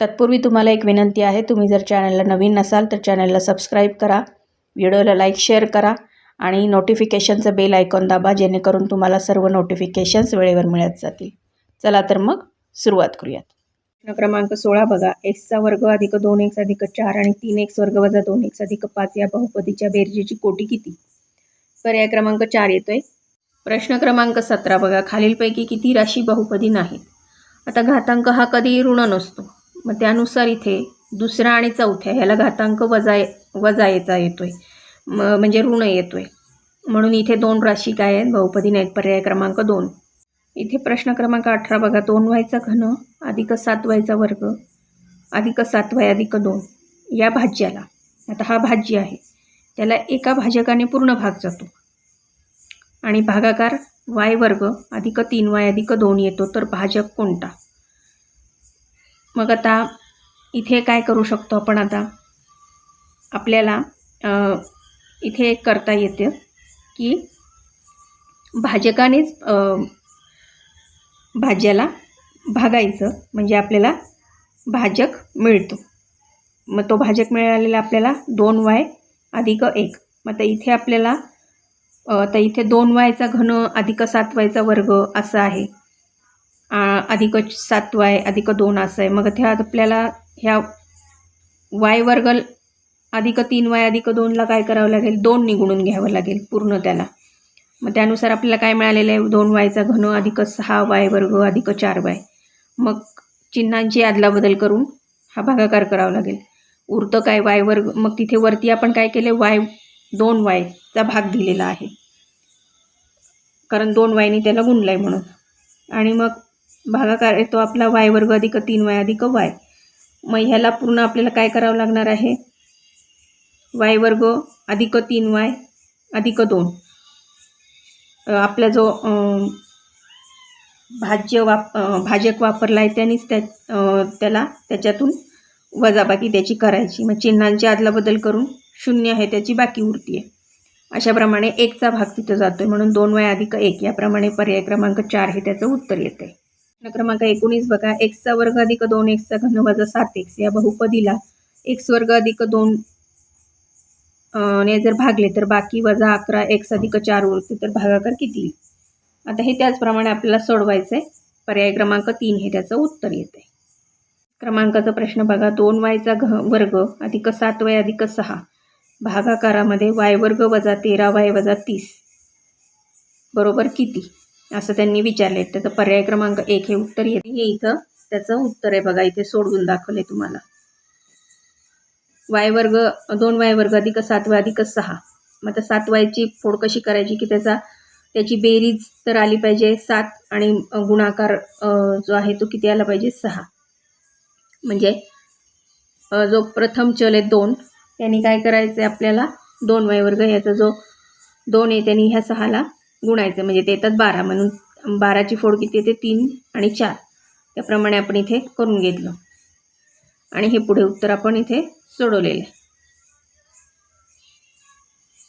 तत्पूर्वी तुम्हाला एक विनंती आहे तुम्ही जर चॅनलला नवीन नसाल तर चॅनलला सबस्क्राईब करा व्हिडिओला लाईक शेअर करा आणि नोटिफिकेशनचं बेल आयकॉन दाबा जेणेकरून तुम्हाला सर्व नोटिफिकेशन्स वेळेवर मिळत जातील. चला तर मग सुरुवात करूयात. प्रश्न क्रमांक सोळा बघा. एक्सचा वर्ग अधिक दोन एक्स अधिक चार आणि तीन एक्स वर्ग वजा दोन एक्स अधिक पाच या बहुपदीच्या बेरजेची कोटी किती? पर्याय क्रमांक चार येतोय. प्रश्न क्रमांक सतरा बघा. खालीलपैकी किती राशी बहुपदी नाहीत? आता घातांक हा कधीही ऋण नसतो. मग त्यानुसार इथे दुसरा आणि चौथ्या ह्याला घातांक वजा वजा येतो आहे म म्हणजे ऋण येतो आहे म्हणून इथे दोन राशी काय आहेत? बहुपदी नाहीत पर्याय क्रमांक दोन. इथे प्रश्न क्रमांक अठरा बघा. दोन वायचा घन अधिक सात वायचा वर्ग अधिक सात वाय अधिक दोन. या भाज्याला. आता हा भाज्य आहे. त्याला एका भाजकाने पूर्ण भाग जातो. आणि भागाकार वाय वर्ग अधिक तीन वाय अधिक दोन येतो. तर भाजक कोणता? मग आता इथे काय करू शकतो आपण आता? आपल्याला इथे एक करता येतं की भाजकानेच भाज्याला भागायचं. म्हणजे आपल्याला भाजक मिळतो. मग तो भाजक मिळालेला आपल्याला दोन वाय अधिक एक. मग आता इथे आपल्याला तर इथे दोन वायचा घन अधिक सात वायचा वर्ग असं आहे. अधिक सात वाय अधिक दोन असं आहे. मग त्या आपल्याला ह्या वाय वर्ग अधिक तीन वाय अधिक दोनला काय करावं लागेल? दोन निघून घ्यावं लागेल पूर्ण त्याला. मग त्यानुसार आपल्याला काय मिळालेलं आहे? दोन वायचा घन अधिक सहा वाय वर्ग अधिक चार वाय. मग चिन्हांची अदलाबदल करून हा भागाकार करावा लागेल. उरतं काय वाय वर्ग? मग तिथे वरती आपण काय केले वाय दोन वायचा भाग दिलेला आहे. कारण दोन वायनी त्याला गुणलं आहे म्हणून. आणि मग भागाकार येतो आपला वाय वर्ग अधिक तीन वाय अधिक वाय. मग ह्याला पूर्ण आपल्याला काय करावं लागणार आहे? वाय वर्ग अधिक तीन वाय अधिक दोन. आपला जो भाज्य वाप भाजक वापरला आहे त्यानेच त्या त्याला त्याच्यातून वजाबाकी त्याची करायची. मग चिन्हांची अदलाबदल करून शून्य आहे त्याची बाकी उरती आहे. अशाप्रमाणे एकचा भाग तिथं जातो आहे म्हणून दोन वाय अधिक एक. याप्रमाणे पर्याय क्रमांक चार हे त्याचं उत्तर येतं आहे प्रश्न क्रमांक एकोणीस बघा. एक्सचा वर्ग अधिक दोन एक्सचा घन वजा सात एक्स या बहुपदीला एक्स वर्ग अधिक दोन ने जर भागले तर बाकी वजा अकरा एक्स अधिक चार उरते तर भागाकार किती? येईल? आता हे त्याचप्रमाणे आपल्याला सोडवायचं आहे पर्याय क्रमांक तीन हे त्याचं उत्तर येते क्रमांकाचा प्रश्न बघा. दोन वायचा घ वर्ग अधिक सात वाय अधिक सहा. भागाकारामध्ये वाय वर्ग वजा तेरा वाय वजा तीस. बरोबर किती? असं त्यांनी विचारले त्याचं पर्याय क्रमांक एक हे उत्तर येते हे इथं. त्याचं उत्तर आहे बघा इथे सोडवून दाखवले तुम्हाला. वाय वर्ग दोन वाय वर्ग अधिक सात वाय अधिक सहा. मग आता सात वायची फोड कशी करायची की त्याचा त्याची बेरीज तर आली पाहिजे सात आणि गुणाकार जो आहे तो किती आला पाहिजे? सहा. म्हणजे जो प्रथम चल आहे दोन त्यांनी काय करायचं आहे आपल्याला? दोन वाय वर्ग ह्याचा जो दोन आहे त्यांनी ह्या सहाला गुणायचं. म्हणजे ते येतात बारा म्हणून. बाराची फोड किती येते? तीन आणि चार. त्याप्रमाणे आपण इथे करून घेतलं. आणि हे पुढे उत्तर आपण इथे सोडवलेलं आहे.